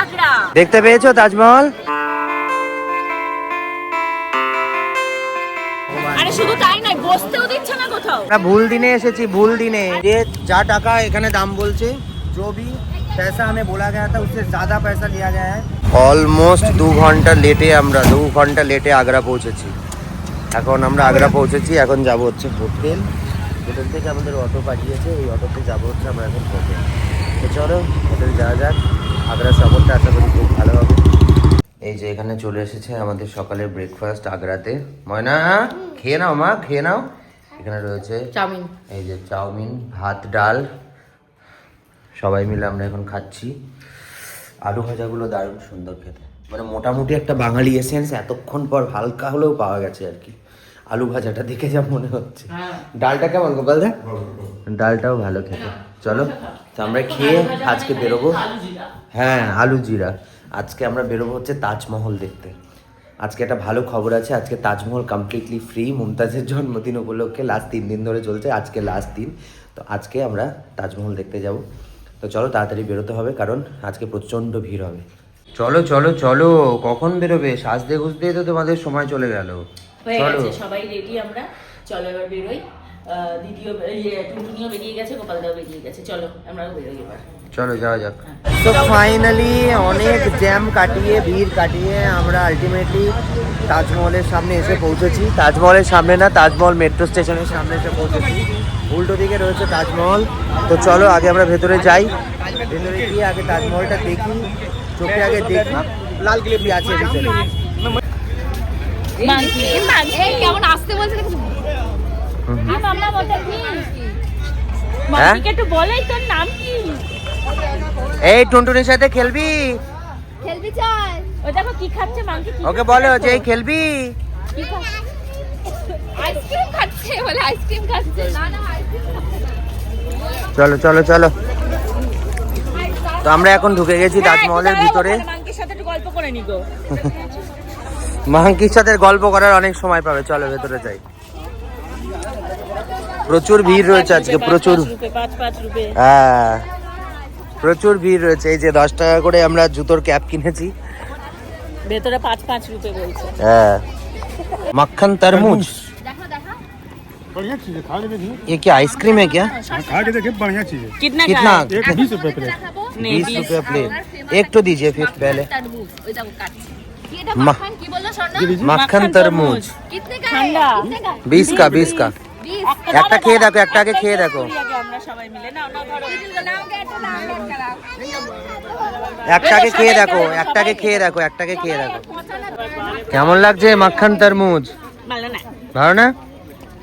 আগ্রা দেখতে পেয়েছো তাজমহল আরে শুধু তাই নয় বসতেও দিচ্ছে না কোথাও আমরা ভুল দিনে এসেছি ভুল দিনে ये যা টাকা এখানে দাম বলছে जो भी पैसा हमें बोला गया था उससे ज्यादा पैसा लिया गया है অলমোস্ট দু ঘন্টা লেটে আমরা দু ঘন্টা লেটে আগ্রা পৌঁছেছি এখন আমরা আগ্রা পৌঁছেছি এখন যাব হচ্ছে হোটেল হোটেল থেকে আমাদের অটো পাঠিয়েছে এই অটোতে যাব হচ্ছে আমরা এখন হোটেল তো চলো হোটেল যাওয়া যাক আগ্রা সফরটা আশা করি খুব ভালো হবে। এই যে এখানে চলে এসেছে আমাদের সকালের ব্রেকফাস্ট আগ্রাতে। ময়না খেয়ে নাও মা খেয়ে নাও। এখানে রয়েছে চাউমিন। এই যে চাউমিন ভাত ডাল। সবাই মিলে আমরা এখন খাচ্ছি। আলু ভাজাগুলো দারুণ সুন্দর খেতে। মানে মোটামুটি একটা বাঙালি এসেন্স এতক্ষণ পর হালকা হলেও পাওয়া গেছে আর কি। আলু ভাজাটা দেখে যা মনে হচ্ছে। ডালটা কেমন গোপাল দা? ডালটাও ভালো খেতে। চলো তো আমরা খেয়ে আজকে বেরোবো। হ্যাঁ আলু জিরা। আজকে আমরা বেরোবো হচ্ছে তাজমহল দেখতে। আজকে একটা ভালো খবর আছে আজকে তাজমহল কমপ্লিটলি ফ্রি মুমতাজের জন্মদিন উপলক্ষে লাস্ট তিন দিন ধরে চলছে আজকে লাস্ট দিন। তো আজকে আমরা তাজমহল দেখতে যাব। তো চলো তাড়াতাড়ি বেরোতে হবে কারণ আজকে প্রচণ্ড ভিড় হবে। চলো চলো চলো কখন বেরোবে? সাজতে গুজতে তো তোমাদের সময় চলে গেল। চলো। সবাই রেডি আমরা। চলো এবার বেরোই। দিদিও ইয়ে টুনটুনিও বেরিয়ে গেছে গোপালদাও বেরিয়ে গেছে। চলো আমরাও বেরোই এবার। চলো যাওয়া যাক। তো ফাইনালি অনেক জ্যাম কাটিয়ে ভিড় কাটিয়ে আমরা আলটিমেটলি তাজমহলের সামনে এসে পৌঁছেছি। তাজমহলের সামনে না তাজমহল মেট্রো স্টেশনের সামনে এসে পৌঁছেছি। উল্টো দিকে রয়েছে তাজমহল। তো চলো আগে আমরা ভেতরে যাই। ভেতরে গিয়ে আগে তাজমহলটা দেখি। চোখে আগে দেখি। লাল ক্লিপি আছে ভিতরে। কেমন আসতে বলছে এই টুনটুনির সাথে খেলবি? খেলবি চল ওই দেখো কি খাচ্ছে মাংকি ওকে বলো যে এই খেলবি? আইসক্রিম খাচ্ছে বলে আইসক্রিম খাচ্ছে। না না চলো চলো চলো। তো আমরা এখন ঢুকে গেছি তাজমহলের ভিতরে। মাংকির সাথে গল্প মাংকির সাথে গল্প করার অনেক সময় পাবে। চলো ভেতরে যাই। প্রচুর ভিড় রয়েছে আজকে প্রচুর পাঁচ পাঁচ রুপে হ্যাঁ প্রচুর ভিড় রয়েছে এই যে দশ টাকা করে আমরা জুতোর ক্যাপ কিনেছি ভেতরে পাঁচ পাঁচ রুপে বলছে হ্যাঁ মাখন तरबूज দেখো দেখো बढ़िया चीज है खा के देखिए ये क्या आइसक्रीम है क्या खा के देखिए बढ़िया चीज है কিতনা कितना एक बीस रुपए प्लेट দেখাবো নেই, बीस बीस। रुपया प्लेट एक तो दीजिए फिर पहले তরমুজ ওই দেখো কাটছে কি এটা মা- মাখন কি বললো স্বর্ণ মাখন तरबूज কিতনে का ঠান্ডা। है कितने का बीस का बीस का 20 একটা খেয়ে দেখো একটা আগে খেয়ে দেখো। আমরা সবাই মিলে না না ধরো। নাওগে একটা নাওগে একটাকে খেয়ে দেখো একটাকে খেয়ে দেখো একটাকে খেয়ে দেখো। কেমন লাগছে মাখন তরমুজ? ভালো না। ভালো না?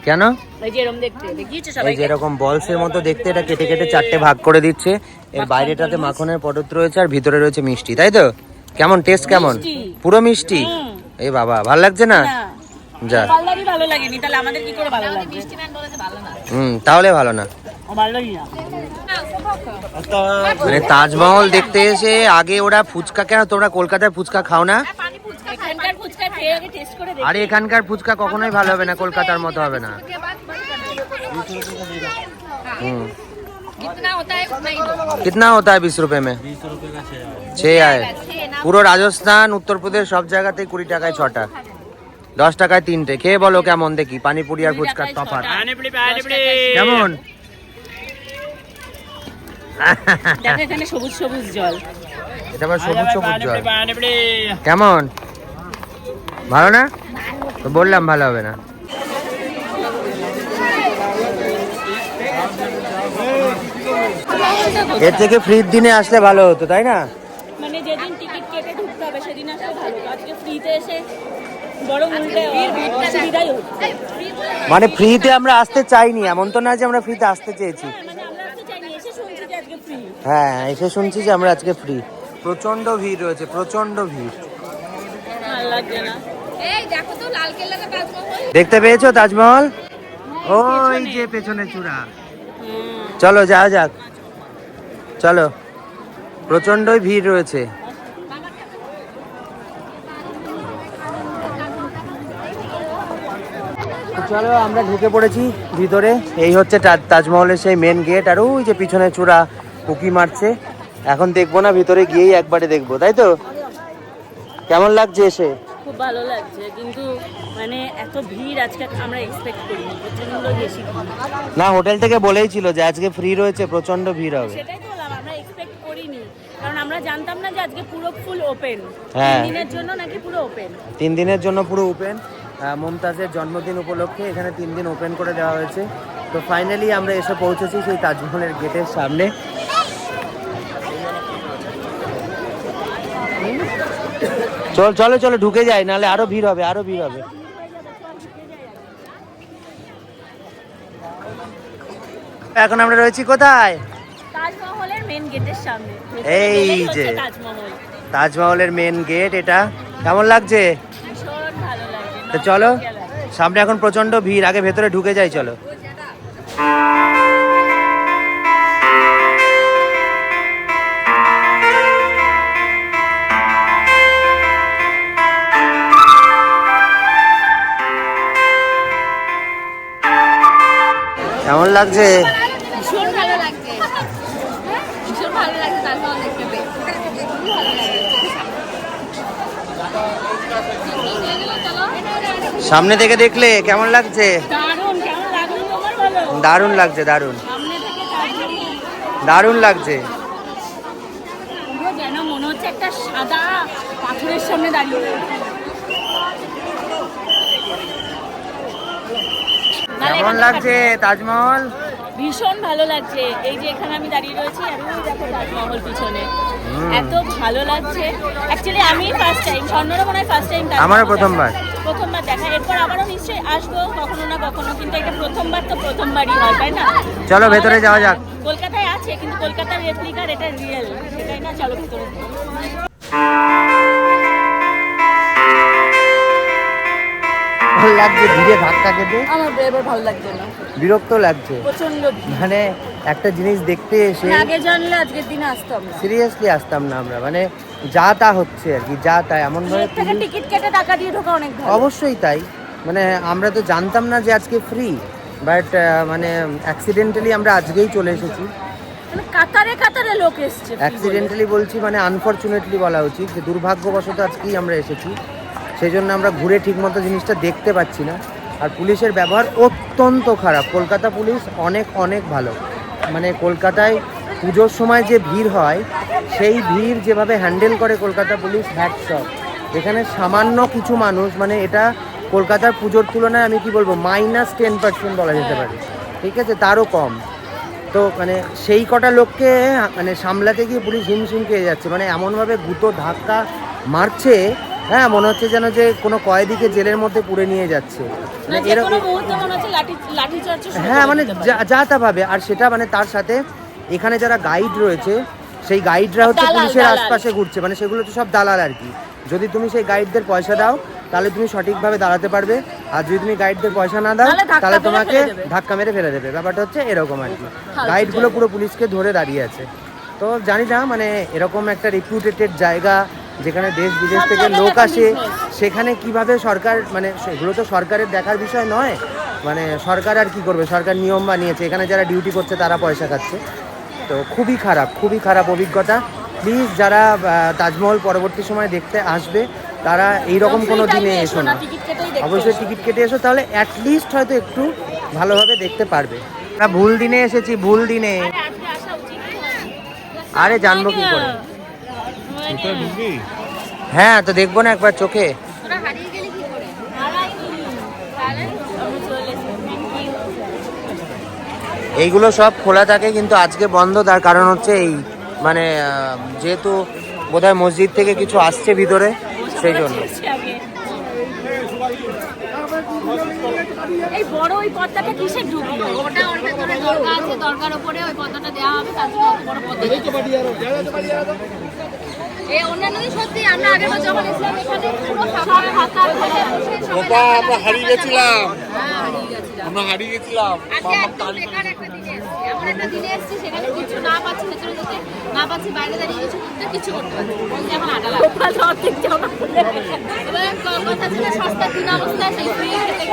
কেন? এই যে এরম দেখতে দেখিয়েছো এই সবাই যে এরকম বলসের মতো দেখতে এটা কেটে কেটে চারটে ভাগ করে দিচ্ছে। এর বাইরেটাতে মাখনের পটত রয়েছে আর ভিতরে রয়েছে মিষ্টি তাই তো? কেমন টেস্ট কেমন? পুরো মিষ্টি। এই বাবা ভালো লাগছে না। যা পাল্লারই ভালো লাগেনি তাহলে আমাদের কি করে ভালো লাগবে মিষ্টি ম্যান বলেছে ভালো না হুম তাহলে ভালো না ও ভালো লাগি না মানে তাজমহল দেখতে এসে আগে ওরা ফুচকা কেন তোমরা কলকাতায় ফুচকা খাও না পানি ফুচকা এখানকার ফুচকা খেয়ে আগে টেস্ট করে দেখি আরে এখানকার ফুচকা কখনোই ভালো হবে না কলকাতার মতো হবে না के बाद बंद कर दो হুম जितना होता है उतना ही दो कितना होता है बीस रुपए में छः आए পুরো রাজস্থান উত্তরপ্রদেশ সব জায়গাতেই কুড়ি টাকায় ছটা দশ টাকায় তিনটে। খেয়ে বলো কেমন দেখি? পানিপুরি আর ফুচকার তফাৎ। কেমন? এখানে সবুজ সবুজ জল। এটা আবার সবুজ সবুজ জল। কেমন? ভালো না? তো বললাম ভালো হবে না। এর থেকে ফ্রির দিনে আসলে ভালো হতো তাই না? মানে যেদিন টিকিট কেটে ঢুকতে হবে সেদিন আসলে ভালো আজকে ফ্রিতে এসে হচ্ছে। মানে ফ্রিতে আমরা আসতে চাইনি এমন তো না যে আমরা ফ্রিতে আসতে চেয়েছি। মানে আমরা আসতে চাইনি এসে শুনছি যে আজকে ফ্রি হ্যাঁ এসে শুনছি যে আমরা আজকে ফ্রি প্রচণ্ড ভিড় রয়েছে প্রচণ্ড ভিড়। দেখতে পেয়েছ তাজমহল? ওই যে পেছনে চূড়া। চলো যাওয়া যাক। চলো। প্রচন্ডই ভিড় রয়েছে। চলো আমরা ঢুকে পড়েছি ভিতরে। এই হচ্ছে তাজমহলের সেই মেন গেট আর ওই যে পিছনে চূড়া উকি মারছে। এখন দেখব না ভিতরে গিয়েই একবারে দেখব তাই তো? কেমন লাগছে এসে? খুব ভালো লাগছে কিন্তু মানে এত ভিড় আজকে আমরা এক্সপেক্ট করিনি প্রচণ্ড বেশি না হোটেল থেকে বলেই ছিল যে আজকে ফ্রি রয়েছে প্রচণ্ড ভিড় হবে। সেটাই তো বললাম আমরা এক্সপেক্ট করিনি কারণ আমরা জানতাম না যে আজকে পুরো ফুল ওপেন হ্যাঁ। দিনের জন্য নাকি পুরো ওপেন তিন দিনের জন্য পুরো ওপেন মমতাজের জন্মদিন উপলক্ষে এখানে তিন দিন ওপেন করে দেওয়া হয়েছে। তো ফাইনালি আমরা এসে পৌঁছেছি সেই তাজমহলের গেটের সামনে। চল চলো চলো ঢুকে যাই নাহলে আরও ভিড় হবে আরও ভিড় হবে। এখন আমরা রয়েছি কোথায়? তাজমহলের মেন গেটের সামনে। এই যে। তাজমহলের মেন গেট এটা। কেমন লাগছে? তো চলো সামনে এখন প্রচণ্ড ভিড় আগে ভেতরে ঢুকে যাই চলো। কেমন লাগছে ভীষণ ভালো লাগছে ভীষণ ভালো লাগছে তাজমহল দেখতে পেয়ে খুবই ভালো লাগছে সামনে থেকে দেখলে কেমন লাগছে? দারুণ লাগছে দারুণ। দারুণ। লাগছে। মনে কেমন লাগছে তাজমহল? ভীষণ ভালো লাগছে। এই যে এখানে আমি দাঁড়িয়ে রয়েছি আর ওই দেখো তাজমহল পিছনে। এত ভালো লাগছে। অ্যাকচুয়ালি আমি ফার্স্ট টাইম স্বর্ণরা মনে হয় ফার্স্ট টাইম আমারও প্রথমবার। প্রথমবার দেখা। এরপর আবারও নিশ্চয়ই আসব কখনো না কখনো কিন্তু এটা প্রথমবার তো প্রথমবারই হয় তাই না? চলো ভেতরে যাওয়া যাক। কলকাতায় আছে কিন্তু কলকাতার রেপ্লিকার এটা রিয়েল সেটাই না? চলো ভেতরে লাগছে ভিড়ে ধাক্কা খেতে? আমার এবার ভালো লাগছে না। বিরক্ত লাগছে? প্রচণ্ড মানে একটা জিনিস দেখতে এসে আগে জানলে আজকের দিনে আসতাম না। সিরিয়াসলি আসতাম না আমরা মানে যা তা হচ্ছে আর কি যা তা এমন ভাবে টিকিট কেটে টাকা দিয়ে ঢোকা অনেক ভালো। অবশ্যই তাই মানে আমরা তো জানতাম না যে আজকে ফ্রি বাট মানে অ্যাক্সিডেন্টালি আমরা আজকেই চলে এসেছি। মানে কাতারে কাতারে লোক এসছে অ্যাক্সিডেন্টালি বলছি মানে আনফর্চুনেটলি বলা উচিত যে দুর্ভাগ্যবশত আজকেই আমরা এসেছি। সেই জন্য আমরা ঘুরে ঠিকমতো জিনিসটা দেখতে পাচ্ছি না। আর পুলিশের ব্যবহার অত্যন্ত খারাপ। কলকাতা পুলিশ অনেক অনেক ভালো। মানে কলকাতায় পুজোর সময় যে ভিড় হয়, সেই ভিড় যেভাবে হ্যান্ডেল করে কলকাতা পুলিশ হ্যাটসঅপ এখানে সামান্য কিছু মানুষ মানে এটা কলকাতার পুজোর তুলনায় আমি কি বলব মাইনাস টেন পার্সেন্ট বলা যেতে পারে। ঠিক আছে? তারও কম। তো মানে সেই কটা লোককে মানে সামলাতে গিয়ে পুলিশ হিমশিম খেয়ে যাচ্ছে। মানে এমনভাবে গুঁতো ধাক্কা মারছে হ্যাঁ মনে হচ্ছে যেন যে কোনো কয়েদিকে জেলের মধ্যে পুড়ে নিয়ে যাচ্ছে। মানে হ্যাঁ মানে যা- যা তা ভাবে। আর সেটা মানে তার সাথে এখানে যারা গাইড রয়েছে সেই গাইডরা হচ্ছে পুলিশের আশপাশে ঘুরছে। মানে সেগুলো তো সব দালাল আর কি। যদি তুমি সেই গাইডদের পয়সা দাও তাহলে তুমি সঠিকভাবে দাঁড়াতে পারবে। আর যদি তুমি গাইডদের পয়সা না দাও তাহলে তোমাকে ধাক্কা মেরে ফেলে দেবে। ব্যাপারটা হচ্ছে এরকম আর কি। গাইডগুলো পুরো পুলিশকে ধরে দাঁড়িয়ে আছে। তো জানি না মানে এরকম একটা রেপুটেটেড জায়গা যেখানে দেশ বিদেশ থেকে লোক আসে সেখানে কীভাবে সরকার মানে সেগুলো তো সরকারের দেখার বিষয় নয় মানে সরকার আর কি করবে? সরকার নিয়ম বানিয়েছে এখানে যারা ডিউটি করছে তারা পয়সা খাচ্ছে। তো খুবই খারাপ খুবই খারাপ অভিজ্ঞতা। প্লিজ যারা তাজমহল পরবর্তী সময় দেখতে আসবে তারা এইরকম কোনো দিনে এসো না। অবশ্যই টিকিট কেটে এসো তাহলে অ্যাটলিস্ট হয়তো একটু ভালোভাবে দেখতে পারবে। ভুল দিনে এসেছি ভুল দিনে। আরে জানব কি করে? হ্যাঁ তো দেখব না একবার চোখে। তোরা হারিয়ে গেলি কি করে? হারাইনি। তাহলে আমি চলে এসেছি। Thank you. এইগুলো সব খোলা থাকে কিন্তু আজকে বন্ধ তার কারণ হচ্ছে এই মানে যেহেতু বোধহয় মসজিদ থেকে কিছু আসছে ভিতরে সেই জন্য। এই বড় ওই পর্দাটা কিসের ঢুকলো ওটা ওর ভেতরে দরকার আছে দরকার উপরে ওই পদ্মাটা দেওয়া হবে তার জন্য বড় পদ্মা এই অন্যান্য সত্যি আমরা হারিয়ে গেছিলাম। হ্যাঁ আমরা হারিয়ে গেছিলাম। একটা দিনে এসেছি। এমন একটা দিনে এসেছি সেখানে কিছু না পাচ্ছি ভেতরে যেতে না পাচ্ছি বাইরে দাঁড়িয়ে কিছু করতে কিছু পারছি এখন আটা কথা ছিল সস্তা সেই ফ্রি খেতে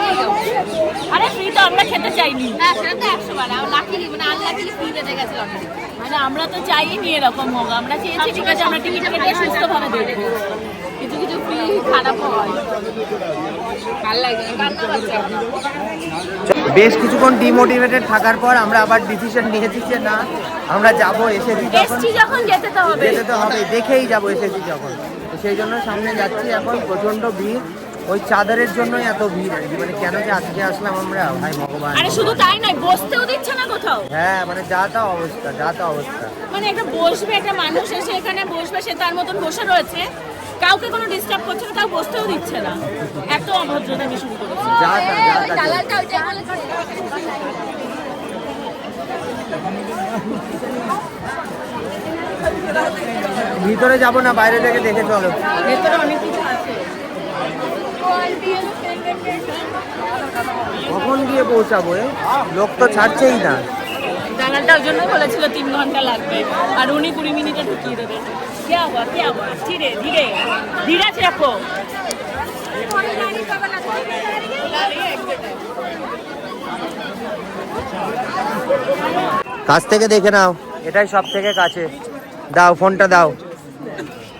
আরে ফ্রি তো আমরা খেতে চাইনি। হ্যাঁ সেটা তো একশো বার। লাকি মানে আনলাকি ফ্রি পেতে গেছে লটারি মানে আমরা তো চাইনি এরকম হোক। আমরা চেয়েছি ঠিক আছে আমরা টিকিট কেটে সুস্থভাবে দেখব কিছু কিছু ফ্রি খারাপ হয়। বেশ কিছুক্ষণ ডিমোটিভেটেড থাকার পর আমরা আবার ডিসিশন নিয়েছি যে না আমরা যাব এসেছি যখন যখন যেতে তো হবে। যেতে তো হবে দেখেই যাব এসেছি যখন। সেই জন্য সামনে যাচ্ছি এখন প্রচণ্ড ভিড়। ওই চাদরের জন্যই এত ভিড় আর কি। মানে কেন যে আজকে আসলাম আমরা? ভাই ভগবান। আরে শুধু তাই নয় বসতেও দিচ্ছে না কোথাও। হ্যাঁ মানে যা তা অবস্থা যা তা অবস্থা। মানে একটা বসবে একটা মানুষ এসে এখানে বসবে সে তার মতন বসে রয়েছে। কাউকে কোনো ডিস্টার্ব করছে না তাও বসতেও দিচ্ছে না। এত অভদ্রতা আমি শুরু করেছি। যা তা যা তা ভিতরে যাব না বাইরে থেকে দেখে চলো। ভেতরে অনেক কিছু কখন গিয়ে পৌঁছাবো এ? লোক তো ছাড়ছেই না দালালটা ওই জন্য বলেছিল তিন ঘন্টা লাগবে আর উনি কুড়ি মিনিটে ঢুকিয়ে দেবে क्या हुआ क्या हुआ धीरे धीरे धीरे से रखो কাছ থেকে দেখে নাও এটাই সব থেকে কাছে দাও ফোনটা দাও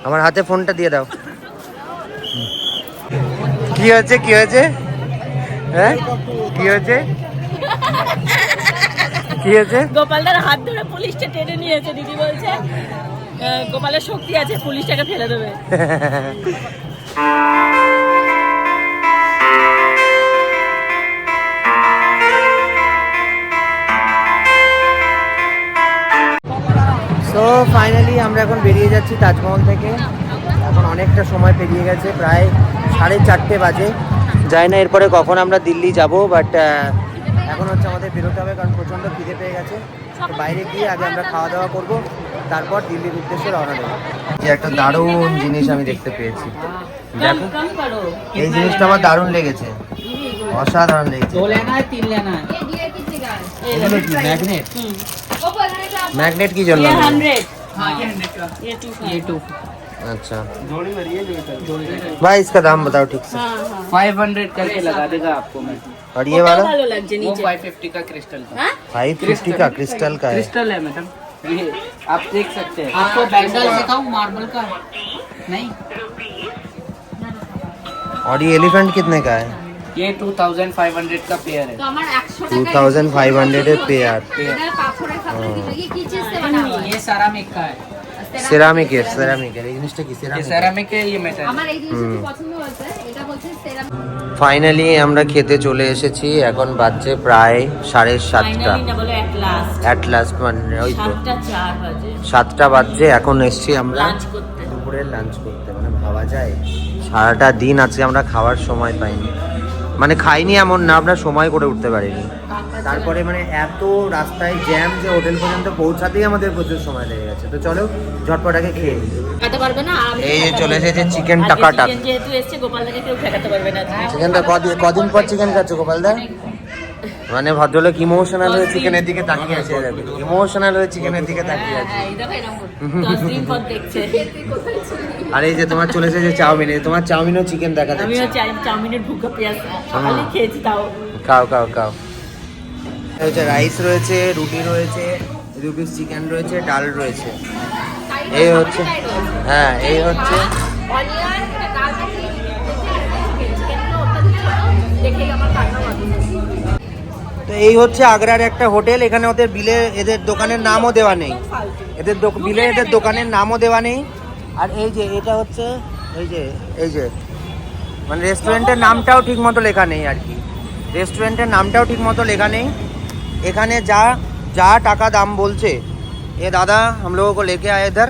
আমার হাতে ফোনটা দিয়ে দাও কি হয়েছে? কি হয়েছে? হ্যাঁ? কি হয়েছে? কি হয়েছে? গোপালদার হাত ধরে পুলিশটা টেনে নিয়েছে দিদি বলছে। গোপালের শক্তি আছে পুলিশটাকে ফেলে দেবে। সো ফাইনালি আমরা এখন বেরিয়ে যাচ্ছি তাজমহল থেকে। এখন অনেকটা সময় পেরিয়ে গেছে প্রায় সাড়ে চারটে বাজে। যাই না এরপরে কখন আমরা দিল্লি যাব বাট এখন হচ্ছে আমাদের বেরোতে হবে কারণ প্রচণ্ড খিদে পেয়ে গেছে। তো বাইরে গিয়ে আগে আমরা খাওয়া দাওয়া করব তারপর দিল্লির উদ্দেশ্যে রওনা দেবো। যে একটা দারুণ জিনিস আমি দেখতে পেয়েছি। দেখো এই জিনিসটা আমার দারুণ লেগেছে। অসাধারণ লেগেছে। ম্যাগনেট ম্যাগনেট কি জন্য? अच्छा। जोड़ी भरी है जोड़ी भाई इसका दाम बताओ ठीक से। फाइव हंड्रेड करके लगा देगा आपको मैं। और ये वाला? फाइव फिफ्टी का क्रिस्टल का क्रिस्टल है। मैडम आप देख सकते हैं। आपको बैंगल दिखाऊँ? मार्बल का? नहीं। और ये एलिफेंट कितने का है? ये 2500 का पेयर है। 2500 है। पेयर ये सारा मेक का है। সেরামিকের সেরামিকের এই জিনিসটা কি? সেরামিক ইয়ে মেটাল আমার এই জিনিসটা পছন্দ হয়েছে? এটা সেরামিক ফাইনালি আমরা খেতে চলে এসেছি। এখন বাজছে প্রায় সাড়ে সাতটা। মানে সাতটা বাজছে এখন এসছি আমরা দুপুরে লাঞ্চ করতে। মানে ভাবা যায় সারাটা দিন আছে আমরা খাওয়ার সময় পাইনি। মানে খাইনি এমন না আমরা সময় করে উঠতে পারিনি। তারপরে মানে এত রাস্তায় জ্যাম যে হোটেল পর্যন্ত পৌঁছাতেই আমাদের প্রচুর সময় লেগে গেছে। তো চলো ঝটপটাকে খেয়ে নিই। খেতে পারবে না এই যে চলে। এসেছে চিকেন টাকাটা। যেহেতু এসেছে গোপালদাকে কেউ খেতে পারবে না। চিকেনটা কদিন কদিন পর চিকেন খাচ্ছ গোপালদা মানে ভদ্রলোক ইমোশনাল হয়ে চিকেনের দিকে তাকিয়ে আছে ইমোশনাল হয়ে চিকেনের দিকে তাকিয়ে আছে। আর এই যে তোমার চলে এসেছে চাউমিন তোমার চাউমিনও চিকেন দেখা আমিও যাচ্ছে চাই চাউমিনের ভুগা পেঁয়াজ সকালে খেয়েছি তাও। খাও খাও খাও। হচ্ছে রাইস রয়েছে রুটি রয়েছে দু পিস চিকেন রয়েছে ডাল রয়েছে। এই হচ্ছে হ্যাঁ এই হচ্ছে আমার তো এই হচ্ছে আগ্রার একটা হোটেল এখানে ওদের বিলে এদের দোকানের নামও দেওয়া নেই এদের দোক- বিলে এদের দোকানের নামও দেওয়া নেই আর এই যে এটা হচ্ছে এই যে এই যে মানে রেস্টুরেন্টের নামটাও ঠিক মতো লেখা নেই আর কি রেস্টুরেন্টের নামটাও ঠিক মতো লেখা নেই এখানে যা যা টাকা দাম বলছে এ দাদা हम लोगों को लेके आए इधर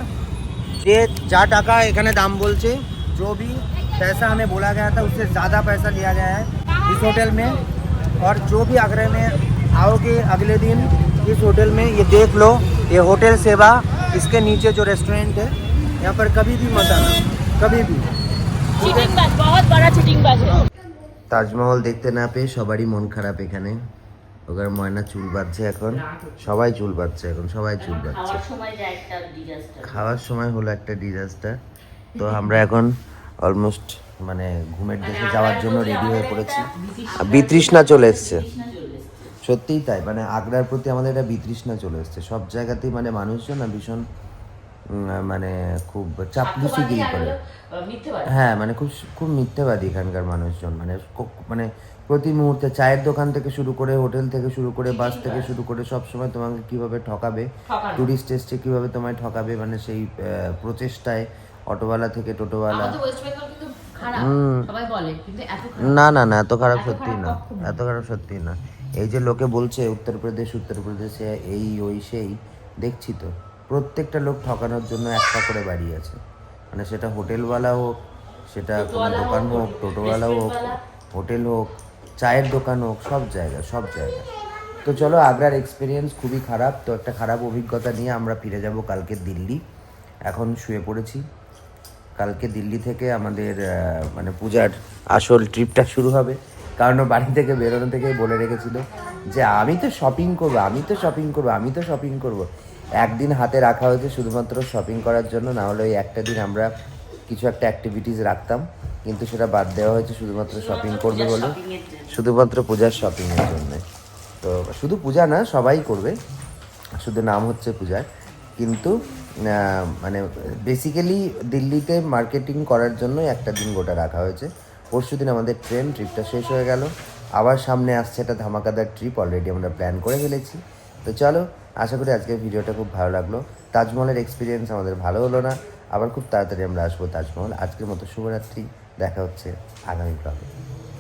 যে যা টাকা এখানে দাম বলছে जो भी पैसा हमें बोला गया था उससे ज़्यादा पैसा लिया गया है इस होटल में और जो भी आगरा में आओगे अगले दिन इस होटल में ये देख लो ये होटल सेवा इसके नीचे जो रेस्टोरेंट है यहाँ पर कभी भी मत आना कभी भी চিটিং বাজ বহুত বড় চিটিং বাজ তাজমহল দেখতে না পেয়ে সবারই মন খারাপ এখানে ওখানে ময়না চুল বাঁধছে এখন সবাই চুল বাঁধছে এখন সবাই চুল বাঁধছে খাওয়ার সময় যায় একটা ডিজাস্টার খাওয়ার সময় হলো একটা ডিজাস্টার তো আমরা এখন অলমোস্ট মানে ঘুমের দেশে যাওয়ার জন্য রেডি হয়ে পড়েছি। আর বিতৃষ্ণা চলে এসছে। সত্যিই তাই মানে আগ্রার প্রতি আমাদের একটা বিতৃষ্ণা চলে এসছে। সব জায়গাতেই মানে মানুষজন না ভীষণ মানে খুব চাপলুসিগিরি করে। মিথ্যেবাদী। হ্যাঁ মানে খুব খুব মিথ্যেবাদী এখানকার মানুষজন। মানে মানে প্রতি মুহূর্তে চায়ের দোকান থেকে শুরু করে হোটেল থেকে শুরু করে বাস থেকে শুরু করে সব সময় তোমাকে কীভাবে ঠকাবে। টুরিস্ট এসছে কীভাবে তোমায় ঠকাবে মানে সেই প্রচেষ্টায় অটোওয়ালা থেকে টোটোওয়ালা না না না এত খারাপ সত্যি না এত খারাপ সত্যি না। এই যে লোকে বলছে উত্তরপ্রদেশ উত্তরপ্রদেশে এই ওই সেই দেখছি তো প্রত্যেকটা লোক ঠকানোর জন্য একটা করে বাড়ি আছে। মানে সেটা হোটেলওয়ালা হোক সেটা কোনো দোকান হোক টোটোওয়ালা হোক হোটেল হোক চায়ের দোকান হোক সব জায়গা সব জায়গা। তো চলো আগ্রার এক্সপিরিয়েন্স খুবই খারাপ তো একটা খারাপ অভিজ্ঞতা নিয়ে আমরা ফিরে যাব কালকে দিল্লি। এখন শুয়ে পড়েছি। কালকে দিল্লি থেকে আমাদের মানে পূজার আসল ট্রিপটা শুরু হবে। কারণ ও বাড়ি থেকে বেরোনো থেকেই বলে রেখেছিল যে আমি তো শপিং করব আমি তো শপিং করব আমি তো শপিং করব। একদিন হাতে রাখা হয়েছে শুধুমাত্র শপিং করার জন্য না হলে ওই একটা দিন আমরা কিছু একটা অ্যাক্টিভিটিস রাখতাম কিন্তু সেটা বাদ দেওয়া হয়েছে শুধুমাত্র শপিং করবে বলে। শুধুমাত্র পূজার শপিংয়ের জন্য। তো শুধু পূজা না সবাই করবে। শুধু নাম হচ্ছে পূজার। কিন্তু মানে বেসিক্যালি দিল্লিতে মার্কেটিং করার জন্য একটা দিন গোটা রাখা হয়েছে। পরশু দিন আমাদের ট্রেন ট্রিপটা শেষ হয়ে গেল। আবার সামনে আসছে একটা ধামাকাদার ট্রিপ অলরেডি আমরা প্ল্যান করে ফেলেছি। তো চলো, আশা করি আজকের ভিডিওটা খুব ভালো লাগল। তাজমহলের এক্সপিরিয়েন্স আমাদের ভালো হলো না। আবার খুব তাড়াতাড়ি আমরা আসব তাজমহল। আজকের মতো শুভরাত্রি। দেখা হচ্ছে আগামী ব্লগে